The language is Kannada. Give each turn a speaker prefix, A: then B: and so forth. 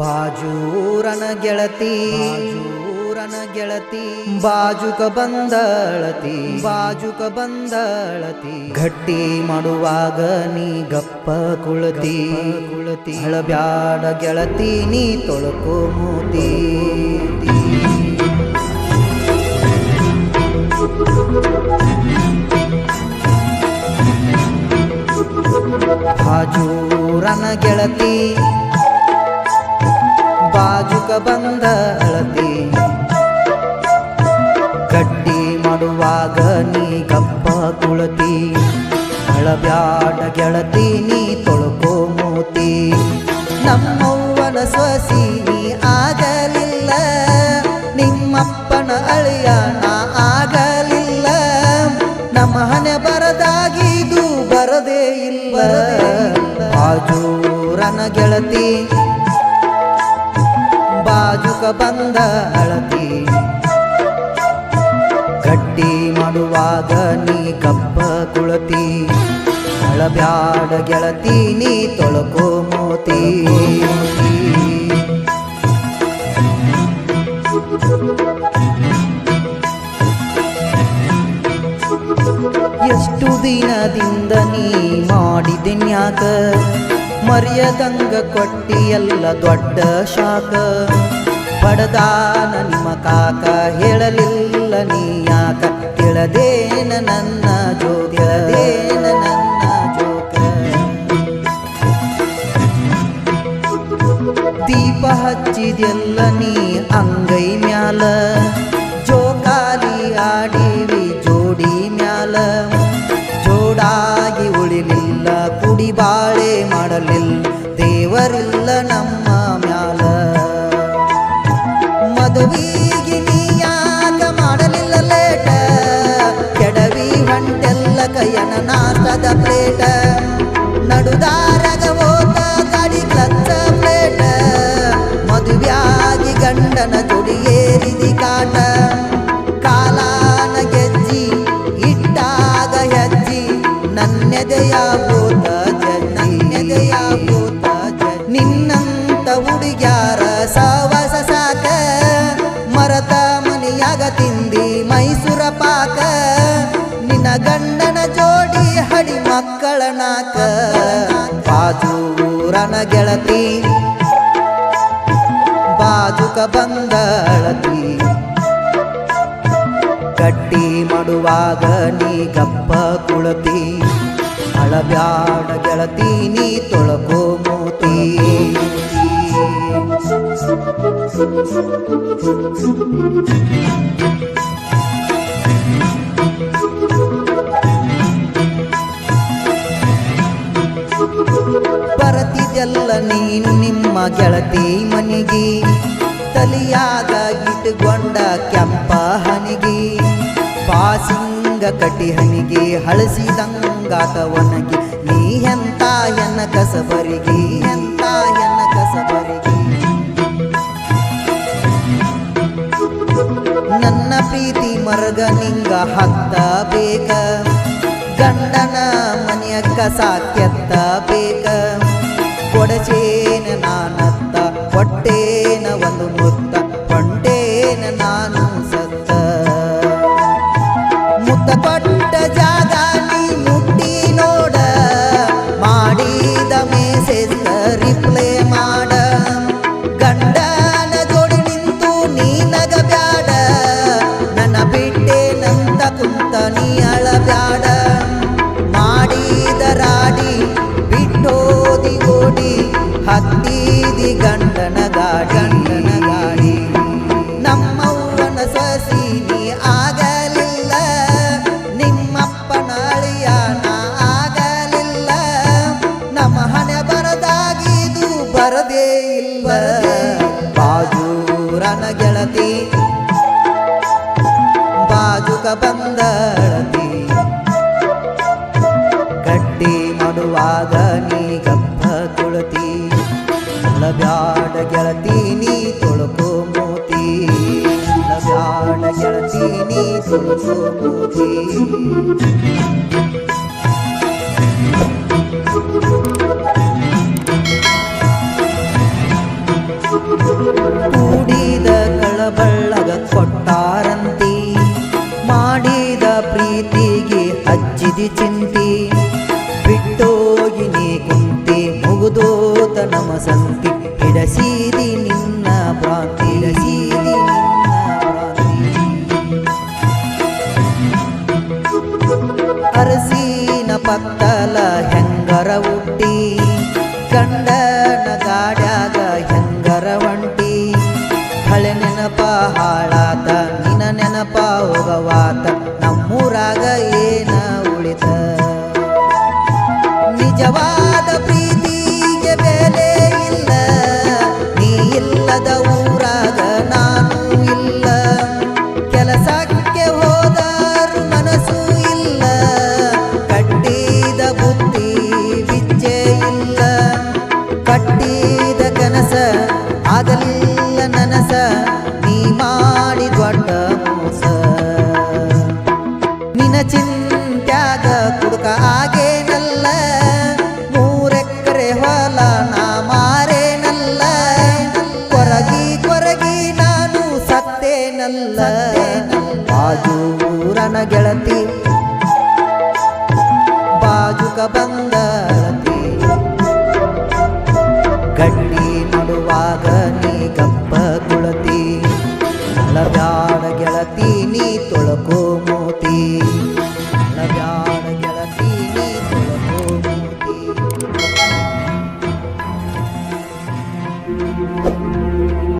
A: ಬಾಜೂರನ ಗೆಳತಿ ಬಾಜೂರನ ಗೆಳತಿ, ಬಾಜುಕ ಬಂದಳತಿ ಬಾಜುಕ ಬಂದಳತಿ. ಗಟ್ಟಿ ಮಾಡುವಾಗ ನೀ ಗಪ್ಪ ಕುಳತಿ ಕುಳತಿ ಹಳಬ್ಯಾಡ ಗೆಳತಿ, ನೀ ತೊಳಕೋ ಮೂತಿ. ಬಾಜೂರನ ಗೆಳತಿ ಬಾಜುಕ ಬಂದ ಅಳತಿ. ಗಟ್ಟಿ ಮಾಡುವಾಗ ನೀ ಗಪ್ಪ ಕುಳತಿ. ಅಳಬ್ಯಾಡ ಗೆಳತಿ, ನೀ ತೊಳ್ಕೋ ಮೂತಿ. ನಮ್ಮವ್ವನ ಸೊಸಿ ನೀ ಆಗಲಿಲ್ಲ. ನಿಮ್ಮಪ್ಪನ ಅಳಿಯ ಆಗಲಿಲ್ಲ. ನಮ್ಮ ಹಣೆ ಬರದಾಗಿದು ಬರದೇ ಇಲ್ಲ. ಬಾಜೂರನ ಗೆಳತಿ ಬಾಜುಕ ಬಂದ ಅಳತಿ. ಗಟ್ಟಿ ಮಾಡುವಾಗ ನೀ ಕಪ್ಪ ಕುಳತಿ. ಅಳಬ್ಯಾಡ ಗೆಳತಿ, ನೀ ತೊಳಕೋ ಮೋತಿ. ಎಷ್ಟು ದಿನದಿಂದ ನೀ ಮಾಡಿದೆನ್ಯಾಕ ಮರ್ಯದಂಗ ಕೊಟ್ಟಿ ಎಲ್ಲ ದೊಡ್ಡ ಶಾಕ. ಬಡದಾನ ನಿಮ್ಮ ಕಾಕ ಹೇಳಲಿಲ್ಲ ನೀ ಯಾಕ? ತಿಳದೇನ ನನ್ನ ಜೋಗ್ಯದೇನ ನನ್ನ ಜೋಗ ದೀಪ ಹಚ್ಚಿದೆಲ್ಲ ನೀ ಅಂಗೈ ಮ್ಯಾಲ, ಜೋಕಾಲಿ ಆಡಿವಿ ಜೋಡಿ ಮ್ಯಾಲ. ಜೋಡಾಗಿ ಉಳಿಲಿಲ್ಲ, ಕುಡಿ ಬಾಳೆ ಮಾಡಲಿಲ್ಲ ದೇವರಿಲ್ಲ. ಮದುವಿಗೆ ನೀ ಯಾಕ ಮಾಡಲಿಲ್ಲ ಲೇಟ ಕೆಡವಿ ಹೊಂಟೆಲ್ಲ ಕೈಯನ ನಾಷ್ಟದ ಪ್ಲೇಟ ನಡುದಾರಗ ಹೋದ ಗಾಡಿ ಕ್ಲಚ್ಚ ಪ್ಲೇಟ ಮದುವೆಯಾಗಿ ಗಂಡನ ಜೋಡಿ ಏರಿದಿ ಕಾಟ ಕಾಲಾನ ಗೆಜ್ಜಿ ಇಟ್ಟಾಗ ಹೆಜ್ಜಿ ನನ್ನೆದೆಯ ಭೂತ ನನ್ನೆದೆಯ ಭೂತ ನಿನ್ನಂತ ಹುಡುಗ್ಯಾರ ಬಾಜೂರನ ಗೆಳತಿ ಬಾಜುಕ ಬಂದಳತಿ. ಗಟ್ಟಿ ಮಾಡುವಾಗ ನೀ ಗಪ್ಪ ಕುಳತಿ ಅಳಬ್ಯಾಡ ಗೆಳತಿ ನೀ ತೊಳಕೋ ಮೂತಿ. ಗೆಳತಿ ಮನಿಗಿ, ತಲಿಯಾಗ ಇಟ್ಟುಕೊಂಡ ಕೆಂಪ ಹನಿಗಿ ಬಾಸಿಂಗ ಕಟಿ ಹನಿಗಿ, ಹಳಸಿದಂಗಾತ ಒನಗಿ ನೀ ಎಂತ ಎನ್ನ ಕಸಬರಿಗಿ, ಎಂತ ಎನ್ನ ಕಸಬರಿಗಿ. ನನ್ನ ಪ್ರೀತಿ ಮರಗ ನಿಂಗ ಹತ್ತ ಬೇಕ, ಗಂಡನ ಮನೆಯ ಕಸ ಕೆತ್ತ ಬೇಕ. ಕೊಡಚೇನ ನಾನತ್ತ ಹೊಟ್ಟೇನ ಒಂದು ಮುತ್ತ. ನಮ್ಮ ಹಣೆ ಬರದಾಗಿದು ಬರದೇ ಇಲ್ಲ. ಬಾಜೂರನ ಗೆಳತಿ, ಬಾಜುಕ ಬಂದಳತಿ, ಗಟ್ಟಿ ಮಾಡುವಾಗ ನೀ ಗಪ್ಪ ತುಳತಿ ಬ್ಯಾಡ ಗೆಳತಿ ನೀ ತೊಳಕೋ ಮೋತಿ ಬ್ಯಾಡ ಗೆಳತಿ ನೀ ತೊಳಕೋ ಮೋತಿ. ಚಿಂತಿ ಬಿಟ್ಟೋಗಿ ನೀ ಕುಂತಿ ಮುಗುದೋತ ನಮ ಸಂತಿ ಹಿಡಸೀದಿ ನಿನ್ನ ಪ್ರಾಂತಿ ಹಿಡಸೀದಿ ಅರಸೀನ ಪಕ್ಕ ನನ್ನ ಗೆಳತಿ. ಬಾಜುಕ ಬಂದತಿ ಗಟ್ಟಿ ನಡುವಾಗ ನೀ ಗಪ್ಪ ತುಳತಿ ಲಗಾಡ ಗೆಳತಿ ನೀ ತೊಳಕು